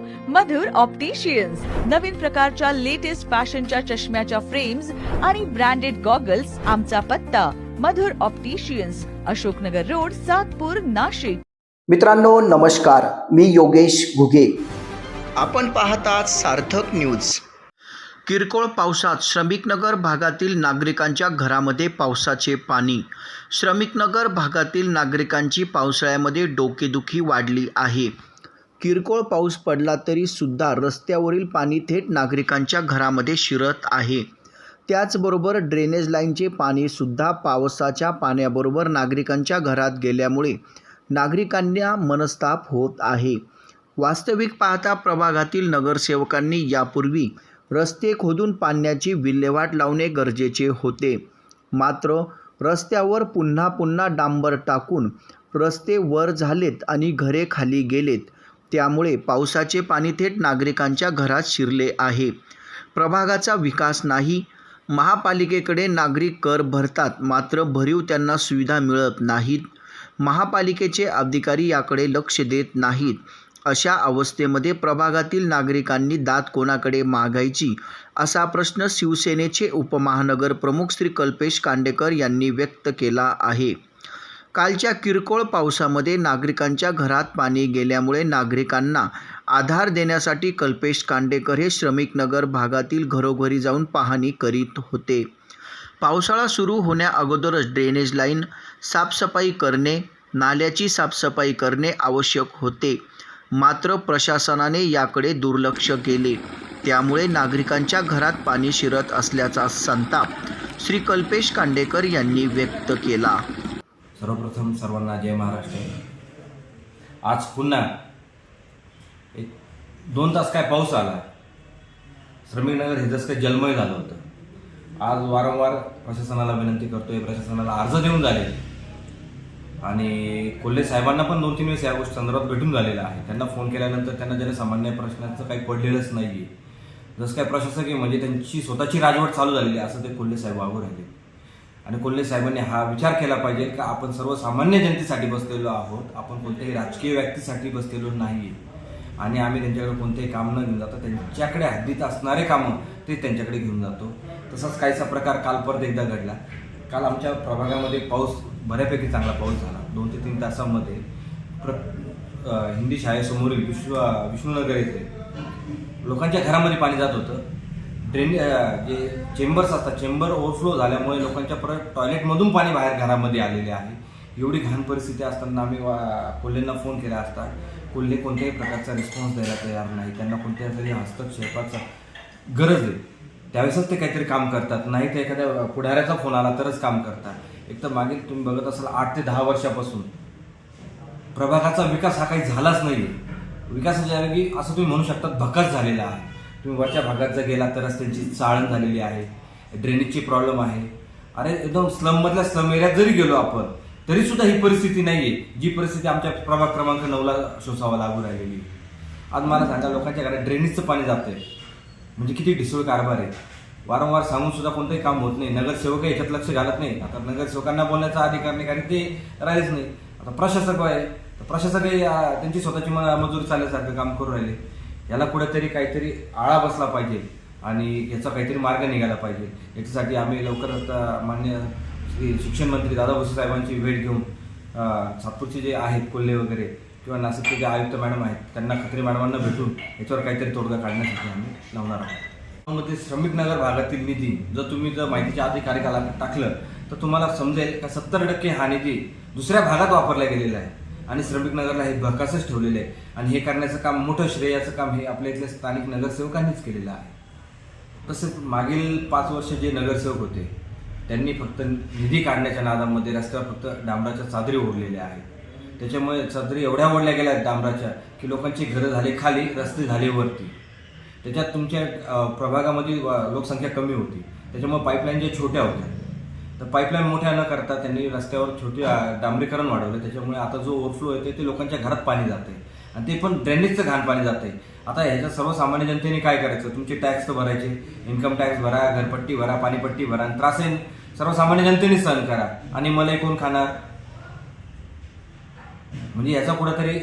मधुर opticians नवीन प्रकारच्या latest फॅशनच्या चष्म्याच्या फ्रेम्स आणि ब्रँडेड गॉगल्स आमचा पत्ता. Madhur opticians Ashoknagar road Satpur Nashik. मित्रांनो नमस्कार. मी योगेश घुगे. आपण पाहतात सार्थक न्यूज किरकोळ पावसात श्रमिकनगर भागातील नागरिकांच्या घरामध्ये पावसाचे पाणी. श्रमिकनगर भागातील नागरिकांची पावसाळ्यामध्ये डोकेदुखी वाढली आहे. किरकोळ पाऊस पडला तरीसुद्धा रस्त्यावरील पाणी थेट नागरिकांच्या घरामध्ये शिरत आहे. त्याचबरोबर ड्रेनेज लाईनचे पाणीसुद्धा पावसाच्या पाण्याबरोबर नागरिकांच्या घरात गेल्यामुळे नागरिकांना मनस्ताप होत आहे. वास्तविक पाहता प्रभागातील नगरसेवकांनी यापूर्वी रस्ते खोदून पाण्याची विल्हेवाट लावणे गरजेचे होते. मात्र रस्त्यावर पुन्हा पुन्हा डांबर टाकून रस्ते वर झालेत आणि घरे खाली गेलेत. त्यामुळे पावसाचे पाणी थेट नागरिकांच्या घरात शिरले आहे. प्रभागाचा विकास नाही. महापालिकेकडे नागरिक कर भरतात मात्र भरीव त्यांना सुविधा मिळत नाहीत. महापालिकेचे अधिकारी याकडे लक्ष देत नाहीत. अशा अवस्थेमध्ये प्रभागातील नागरिकांनी दात कोणाकडे मागायची? असा प्रश्न शिवसेनेचे उपमहानगर प्रमुख श्री कल्पेश कांडेकर यांनी व्यक्त केला आहे. कालच्या किरकोळ पावसामध्ये नागरिकांच्या घरात पाणी गेल्यामुळे नागरिकांना आधार देण्यासाठी कल्पेश कांडेकर हे श्रमिकनगर भागातील घरोघरी जाऊन पाहणी करीत होते. पावसाळा सुरू होण्या अगोदरच ड्रेनेज लाईन साफसफाई करणे नाल्याची साफसफाई करणे आवश्यक होते. मात्र प्रशासनाने याकडे दुर्लक्ष केले. त्यामुळे नागरिकांच्या घरात पाणी शिरत असल्याचा संताप श्री कल्पेश कांडेकर यांनी व्यक्त केला. सर्वप्रथम सर्वांना जय महाराष्ट्र. आज पुन्हा एक दोन तास काय पाऊस आला. श्रमिकनगर हे जसं काही जलमय झालं होतं. आज वारंवार प्रशासनाला विनंती करतोय प्रशासनाला अर्ज देऊन झाले आणि कोल्हे साहेबांना पण दोन तीन वेळेस या गोष्टी संदर्भात भेटून झालेला आहे त्यांना फोन केल्यानंतर त्यांना जनसामान्य प्रश्नाचं काही पडलेलंच नाही आहे जसं काय प्रशासकीय म्हणजे त्यांची स्वतःची राजवट चालू झालेली असं ते कोल्हे साहेब वागू राहिले. आणि कोल्हे साहेबांनी हा विचार केला पाहिजे का आपण सर्वसामान्य जनतेसाठी बसलेलो आहोत. आपण कोणत्याही राजकीय व्यक्तीसाठी बसलेलो नाही आणि आम्ही त्यांच्याकडे कोणतेही काम न घेऊन जातो. त्यांच्याकडे हद्दीत असणारे कामं ते त्यांच्याकडे घेऊन जातो. तसाच काहीसा प्रकार काल परत एकदा घडला. काल आमच्या प्रभागामध्ये पाऊस बऱ्यापैकी चांगला पाऊस झाला. दोन ते तीन तासामध्ये प्र हिंदी शाळेसमोरील विश्व विष्णुनगर येथे लोकांच्या घरामध्ये पाणी जात होतं. ड्रेन जे चेंबर्स असतात चेंबर ओव्हरफ्लो झाल्यामुळे लोकांच्या परत टॉयलेटमधून पाणी बाहेर घरामध्ये आलेले आहे. एवढी घाण परिस्थिती असताना आम्ही कोल्हेंना फोन केला असता. कोल्हे कोणत्याही प्रकारचा रिस्पॉन्स द्यायला तयार नाही. त्यांना कोणत्या तरी हस्तक्षेपाचा गरज आहे. त्यावेळेसच ते काहीतरी काम करतात. नाही तर एखाद्या पुढाऱ्याचा फोन आला तरच काम करतात. एक तर मागील तुम्ही बघत असाल आठ ते दहा वर्षापासून प्रभागाचा विकास हा काही झालाच नाही विकासाच्या ऐवजी असं तुम्ही म्हणू शकता भकास झालेला आहे. तुम्ही वरच्या भागात जर गेला तर रस्त्यांची चाळण झालेली आहे. ड्रेनेजची प्रॉब्लेम आहे. अरे एकदम स्लममधल्या स्लम एरियात जरी गेलो आपण तरी सुद्धा ही परिस्थिती नाहीये. जी परिस्थिती आमच्या प्रभाग क्रमांक नऊला सोसावा लागू राहिलेली. आज मला सांगा लोकांच्या घरात ड्रेनेजचं पाणी जातंय. म्हणजे किती ढिसूळ कारभार आहे. वारंवार सांगून सुद्धा कोणतंही काम होत नाही. नगरसेवक याच्यात लक्ष घालत नाही आता नगरसेवकांना बोलण्याचा अधिकार नाही कारण ते राहिलेच नाही आता प्रशासक आहे. तर प्रशासकही त्यांची स्वतःची म- मजुरी चालल्यासारखं काम करू राहिले. याला कुठेतरी काहीतरी आळा बसला पाहिजे आणि याचा काहीतरी मार्ग निघाला पाहिजे. याच्यासाठी आम्ही लवकरच मान्य श्री शिक्षण मंत्री दादा भुसे साहेबांची भेट घेऊन सातपूरचे जे आहेत कोल्हे वगैरे किंवा नाशिकचे जे आयुक्त मॅडम आहेत त्यांना खत्री मॅडमांना भेटून याच्यावर काहीतरी तोडगा काढण्यासाठी आम्ही लावणार आहोत. मध्ये श्रमिक नगर भागातील निधी जर तुम्ही जर माहितीच्या अधिकारिकाला टाकलं तर तुम्हाला समजेल का सत्तर टक्के हा निधी दुसऱ्या भागात वापरला गेलेला आहे. आणि श्रमिक नगरला हे भकासच ठेवलेलं आहे. आणि हे करण्याचं काम मोठं श्रेयाचं काम हे आपल्या इथल्या स्थानिक नगरसेवकांनीच केलेलं आहे. तसेच मागील पाच वर्ष जे नगरसेवक होते त्यांनी फक्त निधी काढण्याच्या नादामध्ये रस्त्यावर फक्त डांबराच्या चादरी ओढलेल्या आहेत. त्याच्यामुळे चादरी एवढ्या ओढल्या गेल्या आहेत डांबराच्या की लोकांची घरं झाली खाली रस्ते झाले वरती. त्याच्यात तुमच्या प्रभागामध्ये लोकसंख्या कमी होती. त्याच्यामुळे पाईपलाईन ज्या छोट्या होत्या तर पाईपलाईन मोठ्या न करता त्यांनी रस्त्यावर छोटी डांबरीकरण वाढवलं. त्याच्यामुळे आता जो ओव्हरफ्लो येते ते लोकांच्या घरात पाणी जाते. आणि ते पण ड्रेनेजचं घाण पाणी जाते. आता ह्याच्या सर्वसामान्य जनतेने काय करायचं? तुमचे टॅक्स तर भरायचे. इन्कम टॅक्स भरा घरपट्टी भरा पाणीपट्टी भरा आणि त्रासे सर्वसामान्य जनतेने सहन करा. आणि मला कोण खाणार? म्हणजे याचा कुठेतरी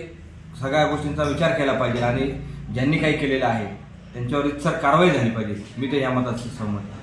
सगळ्या गोष्टींचा विचार केला पाहिजे. आणि ज्यांनी काही केलेलं आहे त्यांच्यावर इतर कारवाई झाली पाहिजे. मी तर या मताशी सहमत आहे.